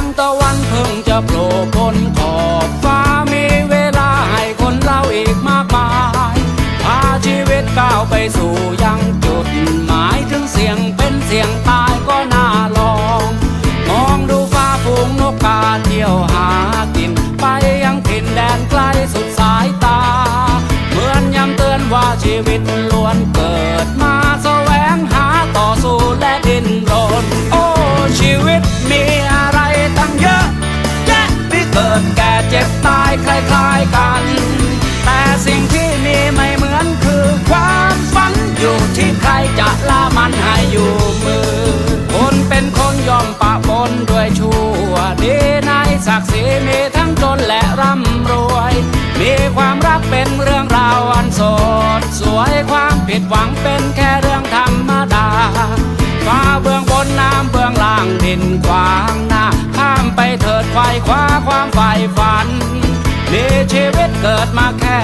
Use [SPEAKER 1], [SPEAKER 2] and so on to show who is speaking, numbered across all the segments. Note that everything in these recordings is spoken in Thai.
[SPEAKER 1] งตะวันเพิ่งจะโผล่พ้นขอบฟ้า จะล่ามันให้อยู่มือ คนเป็นคนยอมปะปนด้วยชั่วดีในศักดิ์ศรีมีทั้งจนและร่ำรวย มีความรักเป็นเรื่องราวอันสดสวยความผิดหวังเป็นแค่เรื่องธรรมดาฟ้าเบื้องบนน้ำเบื้องล่างดินขวางหน้าข้ามไปเถิดไขวคว้าความใฝ่ฝันมีชีวิตเกิดมาแค่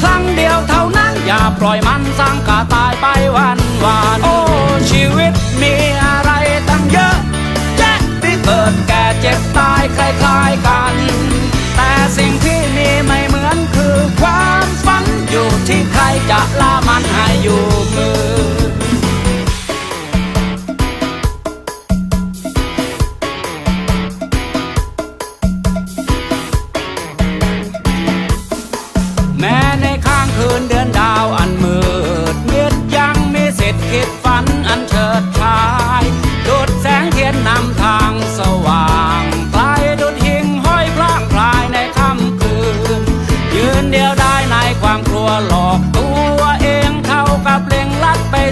[SPEAKER 1] ครั้งเดียวเท่านั้นอย่าปล่อยมันสังกาตายไปวัน วา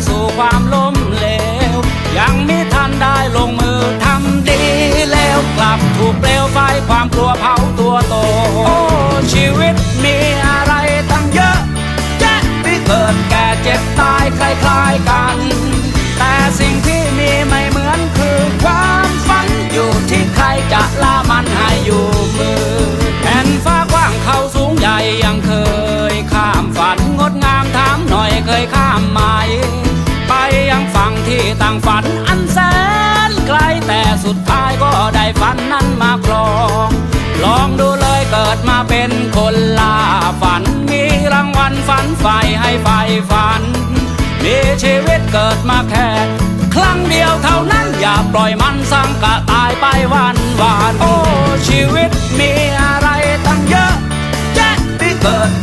[SPEAKER 1] สู่ความล้มเหลว ยังมิทันได้ลงมือทำดีแล้วกลับถูกเปลวไฟความางฝันอันแสนไกลแต่สุดท้ายก็ได้ฝันนั้นมาครอง ลองดูเลยเกิดมาเป็นคนล่าฝัน มีรางวัลฝันใฝ่ให้ใฝ่ฝัน มีชีวิตเกิดมาแค่ครั้งเดียวเท่านั้นอย่าปล่อยมันสังกะตายไปวันวานโอ้ชีวิตมีอะไรตั้งเยอะแยะที่เกิด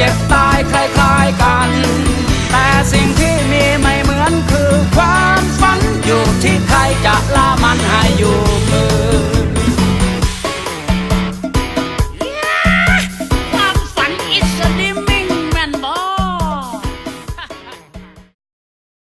[SPEAKER 1] เจ็บตายคล้ายๆกัน แต่สิ่งที่มีไม่เหมือนคือความฝันอยู่ที่ใครจะล